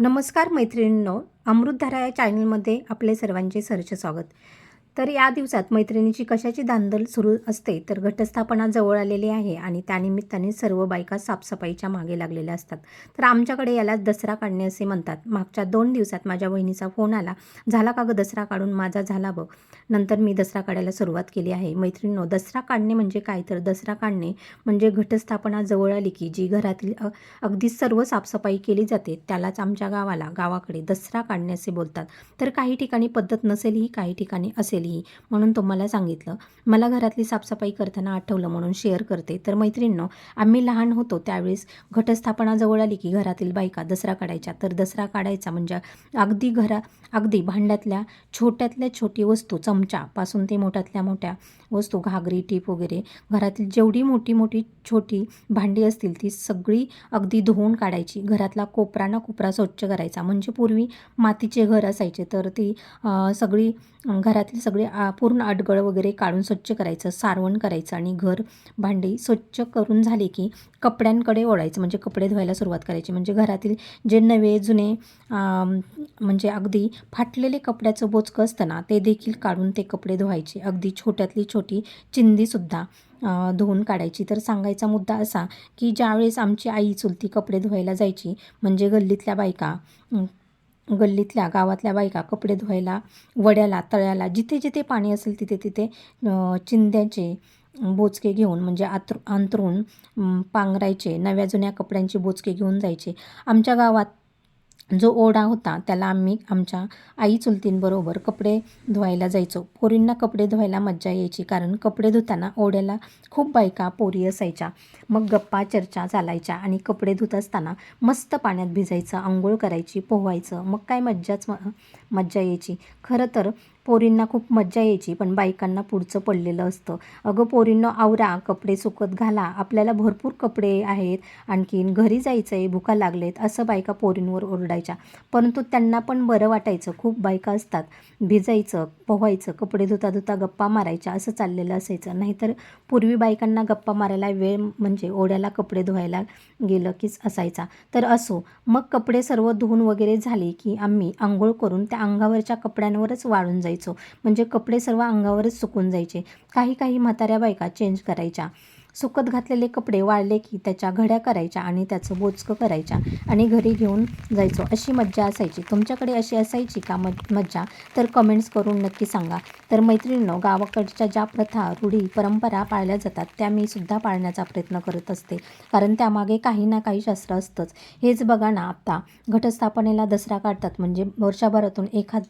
नमस्कार मैत्रिणींनो अमृतधारा या चॅनलमध्ये आपले सर्वांचे सरचे स्वागत. तर या दिवसात मैत्रिणीची कशाची धांदल सुरू असते तर घटस्थापना जवळ आलेली आहे आणि त्यानिमित्ताने सर्व बायका साफसफाईच्या मागे लागलेल्या असतात. तर आमच्याकडे याला दसरा काढणे असे म्हणतात. मागच्या दोन दिवसात माझ्या बहिणीचा फोन आला. झाला का ग दसरा काढून? माझा झाला बघ. नंतर मी दसरा काढायला सुरुवात केली आहे. मैत्रिणीनो दसरा काढणे म्हणजे काय? तर दसरा काढणे म्हणजे घटस्थापना जवळ आली की जी घरातील अ- अगदी सर्व साफसफाई केली जाते त्यालाच आमच्या गावाला गावाकडे दसरा काढणे असे बोलतात. तर काही ठिकाणी पद्धत नसेलही काही ठिकाणी असेल असेलही म्हणून तुम्हाला सांगितलं. मला घरातली साफसफाई करताना आठवलं म्हणून शेअर करते. तर मैत्रिणींनो आम्ही लहान होतो त्यावेळेस घटस्थापना जवळ आली की घरातील बायका दसरा काढायच्या. तर दसरा काढायचा म्हणजे अगदी घरा अगदी भांड्यातल्या छोट्यातल्या छोटी वस्तू चमच्यापासून ते मोठ्यातल्या मोठ्या वस्तू घागरी टीप वगैरे. घरातील जेवढी मोठी मोठी छोटी भांडी असतील ती सगळी अगदी धुवून काढायची. घरातला कोपरा ना कोपरा स्वच्छ करायचा. म्हणजे पूर्वी मातीचे घर असायचे. तर ती सगळी घरातील सगळे आ, पूर्ण अडगळ वगैरे काढून स्वच्छ करायचं सारवण करायचं आणि घर भांडी स्वच्छ करून झाले की कपड्यांकडे ओढायचं म्हणजे कपडे धुवायला सुरुवात करायची. म्हणजे घरातील जे नवे जुने म्हणजे अगदी फाटलेले कपड्याचं बोचकं असतं ना ते देखील काढून ते कपडे धुवायचे. अगदी छोट्यातली छोटी चिंदीसुद्धा धुवून काढायची. तर सांगायचा मुद्दा असा की ज्यावेळेस आमची आई चुलती कपडे धुवायला जायची म्हणजे गल्लीतल्या बायका गल्लीतल्या गावातल्या बायका कपडे धुवायला वड्याला तळ्याला जिथे जिथे पाणी असेल तिथे तिथे चिंद्याचे बोचके घेऊन म्हणजे आतर अंतरून पांघरायचे नव्या जुन्या कपड्यांचे बोचके घेऊन जायचे. आमच्या गावात जो ओढा होता त्याला आम्ही आमच्या आई चुलतींबरोबर कपडे धुवायला जायचो. पोरींना कपडे धुवायला मज्जा यायची कारण कपडे धुताना ओढ्याला खूप बायका पोरी असायच्या. मग गप्पा चर्चा चालायच्या आणि कपडे धुत असताना मस्त पाण्यात भिजायचं आंघोळ करायची पोहायचं. मग काय मज्जाच म- मज्जा यायची. खरं तर पोरींना खूप मज्जा यायची पण बायकांना पुढचं पडलेलं असतं. अगं पोरींना आवरा कपडे सुकत घाला. आपल्याला भरपूर कपडे आहेत. आणखीन घरी जायचं आहे भुका लागलेत असं बायका पोरींवर ओरडायच्या. परंतु त्यांना पण बरं वाटायचं. खूप बायका असतात. भिजायचं पोहायचं कपडे धुता धुता गप्पा मारायच्या असं चाललेलं असायचं. नाहीतर पूर्वी बायकांना गप्पा मारायला वेळ म्हणजे ओढ्याला कपडे धुवायला गेलं कीच असायचा. तर असो मग कपडे सर्व धुवून वगैरे झाले की आम्ही आंघोळ करून त्या अंगावरच्या कपड्यांवरच वाळून जायचो. म्हणजे कपडे सर्व अंगावरच सुकून जायचे. काही काही म्हाताऱ्या बायका चेंज करायच्या. सुकत घातलेले कपडे वाळले की त्याच्या घड्या करायच्या आणि त्याचं बोचकं करायच्या आणि घरी घेऊन जायचो. अशी मज्जा असायची. तुमच्याकडे अशी असायची का मज्जा? तर कमेंट्स करून नक्की सांगा. तर मैत्रिणींनो गावाकडच्या ज्या प्रथा रूढी परंपरा पाळल्या जातात त्या मी सुद्धा पाळण्याचा प्रयत्न करत असते. कारण त्यामागे काही ना काही शास्त्र असतंच. हेच बघा ना आता. घटस्थापनेला दसरा काढतात. म्हणजे वर्षभरातून एखाद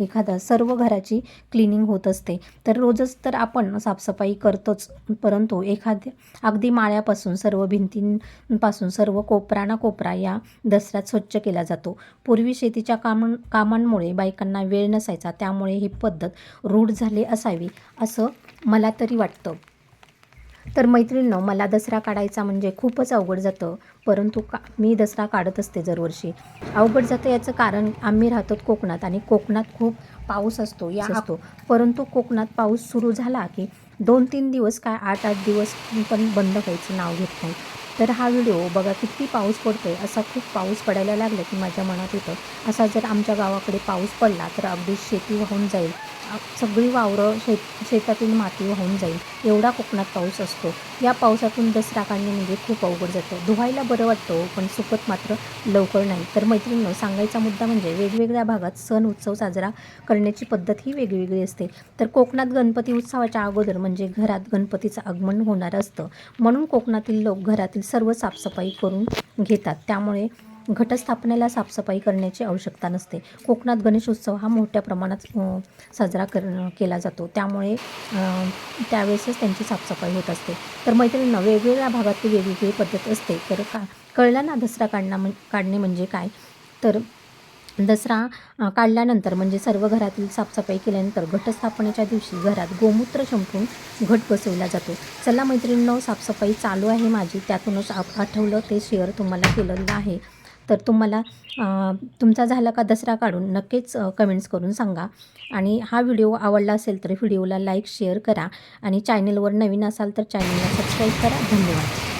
एखादा सर्व घराची क्लिनिंग होत असते. तर रोजच तर आपण साफसफाई करतोच परंतु एखाद्या अगदी माळ्यापासून सर्व भिंतींपासून सर्व कोपरा ना कोपरा या दसऱ्यात स्वच्छ केला जातो. पूर्वी शेतीच्या कामां कामांमुळे बायकांना वेळ नसायचा त्यामुळे ही पद्धत रूढ झाली असावी असं मला तरी वाटतं. तर मैत्रिणींनो मला दसरा काढायचा म्हणजे खूपच अवघड जातं. परंतु का मी दसरा काढत असते दरवर्षी. अवघड जातं याचं कारण आम्ही राहतो कोकणात आणि कोकणात खूप पाऊस असतो या असतो. परंतु कोकणात पाऊस सुरू झाला की दोन तीन दिवस काय आठ आठ दिवस पण बंद व्हायचं नाव घेत नाही. तर हा व्हिडिओ बघा किती पाऊस पडतोय असा खूप पाऊस पडायला लागला की माझ्या मनात येतं. असा जर आमच्या गावाकडे पाऊस पडला तर अगदी शेती वाहून जाईल. सगळी वावरं शेत शेतातील माती वाहून जाईल. एवढा कोकणात पाऊस असतो. या पावसातून दसरा काढणे म्हणजे खूप अवघड जातं. धुवायला बरं वाटतं पण सुकत मात्र लवकर नाही. तर मैत्रिणींनो सांगायचा मुद्दा म्हणजे वेगवेगळ्या भागात सण उत्सव साजरा करण्याची पद्धत ही वेगवेगळी असते. तर कोकणात गणपती उत्सवाच्या अगोदर म्हणजे घरात गणपतीचं आगमन होणार असतं. म्हणून कोकणातील लोक घरातील सर्व साफसफाई करून घेतात. त्यामुळे घटस्थापनेला साफसफाई करण्याची आवश्यकता नसते. कोकणात गणेशोत्सव हा मोठ्या प्रमाणात साजरा कर केला जातो. त्यामुळे त्यावेळेसच त्यांची साफसफाई होत असते. तर मैत्रिणींना वेगवेगळ्या भागातली वेगवेगळी पद्धत असते. तर का कळलं ना दसरा काढणं म्हण काढणे म्हणजे काय? तर दसरा काढल्यानंतर म्हणजे सर्व घरातील साफसफाई केल्यानंतर घटस्थापनेच्या दिवशी घरात गोमूत्र शंपून घट बसवला जातो. चला मैत्रिणींनो साफसफाई चालू आहे माझी. त्यातूनच आठवलं ते शेअर तुम्हाला केलेलं आहे. तर तुम्हाला तुमचा झाला का दसरा काढून नक्कीच कमेंट्स करून सांगा. आणि हा व्हिडिओ आवडला असेल तर व्हिडिओला लाईक शेअर करा. आणि चॅनेलवर नवीन असाल तर चॅनेलला सबस्क्राईब करा. धन्यवाद.